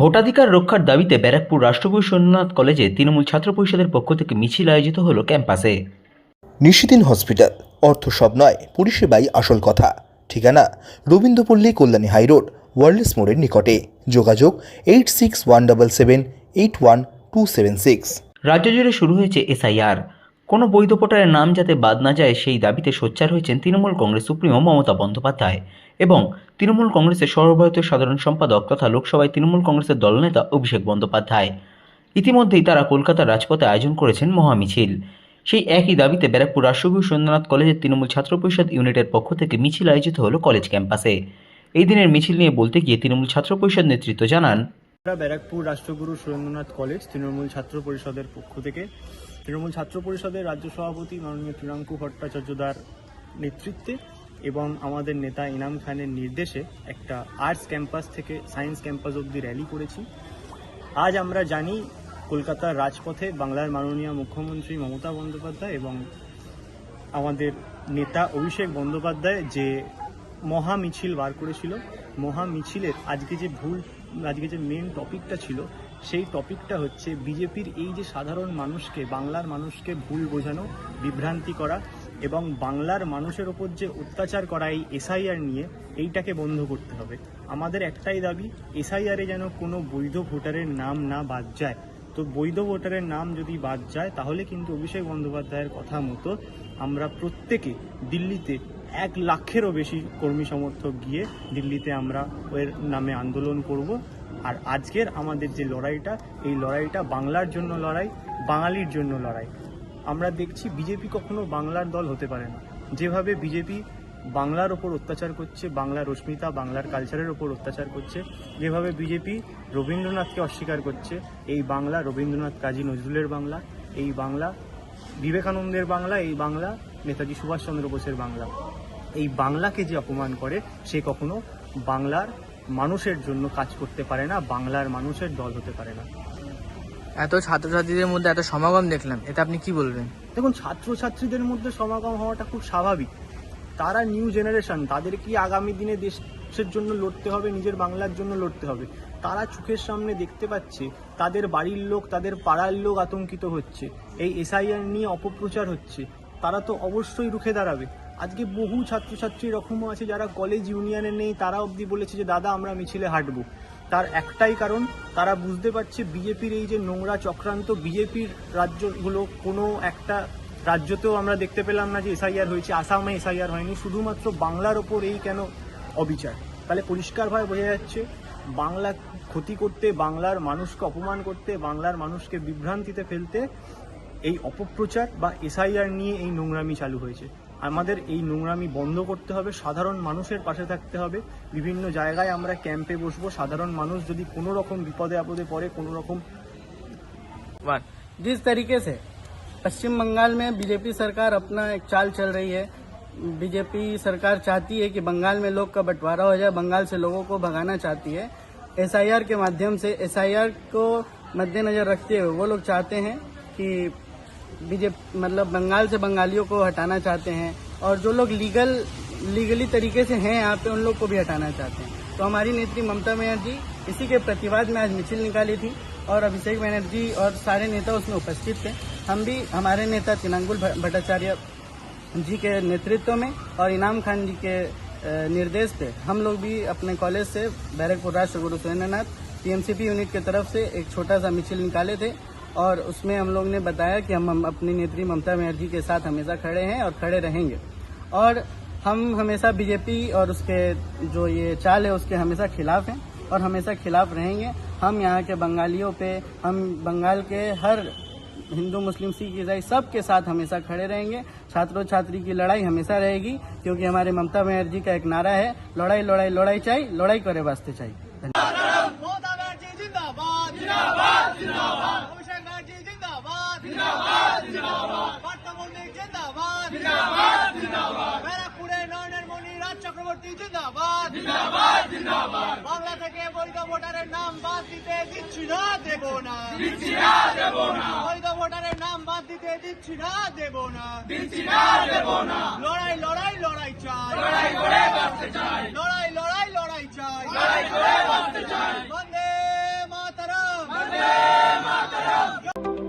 ভোটাধিকার রক্ষার দাবিতে ব্যারাকপুর রাষ্ট্রপুর সোমনাথ কলেজে তৃণমূল ছাত্র পরিষদের পক্ষ থেকে মিছিল আয়োজিত হলো ক্যাম্পাসে। নিশিদিন হসপিটাল অর্থ সব নয় পরিষেবাই আসল কথা। ঠিকানা রবীন্দ্রপল্লী কল্যাণী হাইরোড ওয়ার্ল্ডস মোড়ের নিকটে। যোগাযোগ eight six one double seven eight one two seven six রাজ্য জুড়ে শুরু হয়েছে এসআইআর। কোনো বৈধ ভোটারের নাম যাতে বাদ না যায় সেই দাবিতে সোচ্চার হয়েছেন তৃণমূল কংগ্রেস সুপ্রিমো মমতা বন্দ্যোপাধ্যায় এবং তৃণমূল কংগ্রেসের সর্বভারতীয় সাধারণ সম্পাদক তথা লোকসভায় তৃণমূল কংগ্রেসের দলনেতা অভিষেক বন্দ্যোপাধ্যায়। ইতিমধ্যেই তারা কলকাতার রাজপথে আয়োজন করেছেন মহামিছিল সেই একই দাবিতে ব্যারাকপুর রাষ্ট্রগুরু সুরেন্দ্রনাথ কলেজের তৃণমূল ছাত্র পরিষদ ইউনিটের পক্ষ থেকে মিছিল আয়োজিত হলো কলেজ ক্যাম্পাসে। এই দিনের মিছিল নিয়ে বলতে গিয়ে তৃণমূল ছাত্র পরিষদ নেতৃত্ব জানান ব্যারাকপুর রাষ্ট্রগুরু সুরেন্দ্রনাথ কলেজ তৃণমূল ছাত্র পরিষদের পক্ষ থেকে তৃণমূল ছাত্র পরিষদের রাজ্য সভাপতি মাননীয় তৃণাঙ্কু ভট্টাচার্যদার নেতৃত্বে এবং আমাদের নেতা ইনাম খানের নির্দেশে একটা আর্টস ক্যাম্পাস থেকে সায়েন্স ক্যাম্পাস অবধি র্যালি করেছি। আজ আমরা জানি কলকাতার রাজপথে বাংলার মাননীয় মুখ্যমন্ত্রী মমতা বন্দ্যোপাধ্যায় এবং আমাদের নেতা অভিষেক বন্দ্যোপাধ্যায় যে মহা মিছিল বার করেছিল। মহা মিছিলের আজকে যে ভুল, আজকে যে মেন টপিকটা ছিল সেই টপিকটা হচ্ছে বিজেপির এই যে সাধারণ মানুষকে, বাংলার মানুষকে ভুল বোঝানো, বিভ্রান্তি করা এবং বাংলার মানুষের ওপর যে অত্যাচার করা এই এসআইআর নিয়ে, এইটাকে বন্ধ করতে হবে। আমাদের একটাই দাবি এসআইআরে যেন কোনো বৈধ ভোটারের নাম না বাদ যায়। তো বৈধ ভোটারের নাম যদি বাদ যায়, তাহলে কিন্তু অভিষেক বন্দ্যোপাধ্যায়ের কথা মতো আমরা প্রত্যেকে দিল্লিতে এক লাখেরও বেশি কর্মী সমর্থক গিয়ে দিল্লিতে আমরা এর নামে আন্দোলন করব। আর আজকের আমাদের যে লড়াইটা, এই লড়াইটা বাংলার জন্য লড়াই, বাঙালির জন্য লড়াই। আমরা দেখছি বিজেপি কখনো বাংলার দল হতে পারে না। যেভাবে বিজেপি বাংলার ওপর অত্যাচার করছে, বাংলার রশ্মিতা, বাংলার কালচারের ওপর অত্যাচার করছে, যেভাবে বিজেপি রবীন্দ্রনাথকে অস্বীকার করছে, এই বাংলা রবীন্দ্রনাথ কাজী নজরুলের বাংলা, এই বাংলা বিবেকানন্দের বাংলা, এই বাংলা নেতাজি সুভাষচন্দ্র বোসের বাংলা। এই বাংলাকে যে অপমান করে সে কখনো বাংলার মানুষের জন্য কাজ করতে পারে না বাংলার মানুষের দল হতে পারে না। এত ছাত্রছাত্রীদের মধ্যে এত সমাগম দেখলাম এটা আপনি কি বলবেন? দেখুন ছাত্রছাত্রীদের মধ্যে সমাগম হওয়াটা খুব স্বাভাবিক। তারা নিউ জেনারেশন তাদের কি আগামী দিনে দেশের জন্য লড়তে হবে নিজের বাংলার জন্য লড়তে হবে? তারা চোখের সামনে দেখতে পাচ্ছে তাদের বাড়ির লোক তাদের পাড়ার লোক আতঙ্কিত হচ্ছে এই এসআইআর নিয়ে অপপ্রচার হচ্ছে। তারা তো অবশ্যই রুখে দাঁড়াবে। আজকে বহু ছাত্রছাত্রী এরকমও আছে যারা কলেজ ইউনিয়নে নেই, তারা অবধি বলেছে যে, দাদা, আমরা মিছিলে হাঁটবো। তার একটাই কারণ, তারা বুঝতে পারছে বিজেপির এই যে নোংরা চক্রান্ত বিজেপির রাজ্যগুলো কোনো একটা রাজ্যতেও আমরা দেখতে পেলাম না যে এসআইআর হয়েছে। আসামে এসআইআর হয়নি। শুধুমাত্র বাংলার ওপর এই কেন অবিচার? তাহলে পরিষ্কারভাবে বোঝা যাচ্ছে, বাংলা ক্ষতি করতে, বাংলার মানুষকে অপমান করতে, বাংলার মানুষকে বিভ্রান্তিতে ফেলতে এই অপপ্রচার বা এসআইআর নিয়ে এই নোংরামি চালু হয়েছে। আমাদের এই নোংরামি বন্ধ করতে হবে সাধারণ মানুষের পাশে থাকতে হবে বিভিন্ন জায়গায় আমরা ক্যাম্পে বসবো সাধারণ মানুষ যদি কোনো রকম বিপদে আপদে পড়ে কোনো রকম वन जिस तरीके से पश्चिम बंगाल में बीजेपी सरकार अपना एक चाल चल रही है बीजेपी सरकार चाहती है कि बंगाल में लोग का बंटवारा हो जाए बंगाल से लोगों को भगाना चाहती है एसआईआर के माध्यम से एसआईआर को मद्देनजर रखते हुए वो लोग चाहते हैं कि बीजेपी मतलब बंगाल से बंगालियों को हटाना चाहते हैं और जो लोग लीगल, लीगली तरीके से हैं यहाँ पे, उन लोग को भी हटाना चाहते हैं। तो हमारी नेत्री ममता बनर्जी, इसी के प्रतिवाद में आज मिचिल निकाली थी और अभिषेक बनर्जी और सारे नेता उसमें उपस्थित थे। हम भी, हमारे नेता तिनांगुल भट्टाचार्य जी के नेतृत्व में और इनाम खान जी के निर्देश पे हम लोग भी अपने कॉलेज से बैरकपुर राष्ट्र गुरु सुरेंद्रनाथ, पीएमसीपी यूनिट की तरफ़ से एक छोटा सा मिचिल निकाले थे और उसमें हम लोग ने बताया कि हम अपनी नेत्री ममता बनर्जी के साथ हमेशा खड़े हैं और खड़े रहेंगे। और हम हमेशा बीजेपी और उसके जो ये चाल है, उसके हमेशा खिलाफ हैं और हमेशा खिलाफ रहेंगे। हम यहाँ के बंगालियों पे, हम बंगाल के हर हिंदू, मुस्लिम, सिख, ईसाई सबके साथ हमेशा खड़े रहेंगे। छात्रों छात्री की लड़ाई हमेशा रहेगी, क्योंकि हमारे ममता बनर्जी का एक नारा है, लड़ाई लड़ाई लड़ाई चाहिए लड़ाई करे वास्ते चाहिए জিন্দাবাদ জিন্দাবাদ জিন্দাবাদ। জিন্দাবাদ জিন্দাবাদ জিন্দাবাদ। ব্যারাকপুরে নয়নের রাজ চক্রবর্তী জিন্দাবাদ জিন্দাবাদ জিন্দাবাদ। বাংলা থেকে বৈধ ভোটারের নাম বাদ দিতে দিচ্ছি না দেব না। দিচ্ছি না দেব না। বৈধ ভোটারের নাম বাদ দিতে দিচ্ছি না দেব না। দিচ্ছি না দেব না। লড়াই লড়াই লড়াই চাই। লড়াই করে বাঁচতে চাই। লড়াই লড়াই লড়াই চাই। লড়াই করে বাঁচতে চাই।